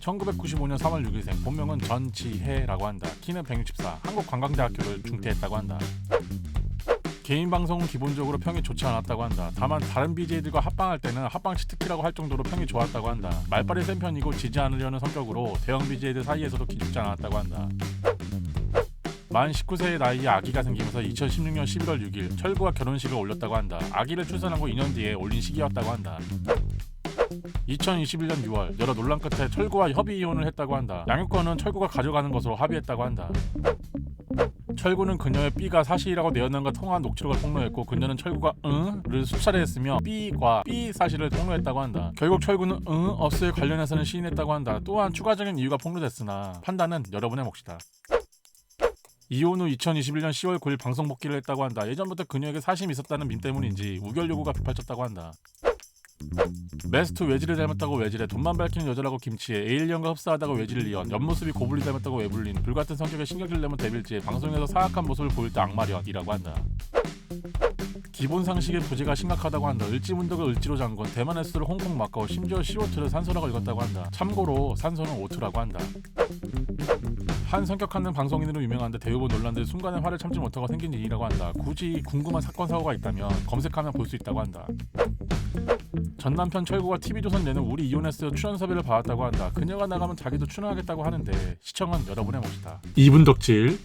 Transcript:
1995년 3월 6일생 본명은 전지혜라고 한다. 키는 164. 한국관광대학교를 중퇴했다고 한다. 개인 방송은 기본적으로 평이 좋지 않았다고 한다. 다만 다른 BJ들과 합방할 때는 합방 치트키라고 할 정도로 평이 좋았다고 한다. 말빨이 센 편이고 지지 않으려는 성격으로 대형 BJ들 사이에서도 기죽지 않았다고 한다. 만 19세의 나이에 아기가 생기면서 2016년 11월 6일 철구와 결혼식을 올렸다고 한다. 아기를 출산하고 2년 뒤에 올린 시기였다고 한다. 2021년 6월 여러 논란 끝에 철구와 협의 이혼을 했다고 한다. 양육권은 철구가 가져가는 것으로 합의했다고 한다. 철구는 그녀의 B가 사실이라고 내연남과 통화한 녹취록을 폭로했고 그녀는 철구가 응을 수차례 했으며 B과 B 사실을 폭로했다고 한다. 결국 철구는 응 없을 관련해서는 시인했다고 한다. 또한 추가적인 이유가 폭로됐으나 판단은 여러분의 몫이다. 이혼 후 2021년 10월 9일 방송 복귀를 했다고 한다. 예전부터 그녀에게 사심이 있었다는 밈 때문인지 우결 요구가 빗발쳤다고 한다. 메스트 외지를 닮았다고 외질해 돈만 밝히는 여자라고 김치에 에일리언과 흡사하다고 외지를 이언 옆모습이 고블린 닮았다고 외불린 불같은 성격에 신경질 내면 데빌지에 방송에서 사악한 모습을 보일 때 악마련이라고 한다. 기본 상식의 부재가 심각하다고 한다. 을지문덕을 을지로 잠건 대만 S를 홍콩 마카오 심지어 CO2를 산소라고 읽었다고 한다. 참고로 산소는 O2라고 한다. 한 성격하는 방송인으로 유명한데 대부분 논란들 순간에 화를 참지 못하고 생긴 일이라고 한다. 굳이 궁금한 사건 사고가 있다면 검색하면 볼 수 있다고 한다. 전 남편 철구가 TV조선 내는 우리 이혼했어요 출연 섭외를 받았다고 한다. 그녀가 나가면 자기도 출연하겠다고 하는데 시청은 여러분의 몫이다. 2분 덕질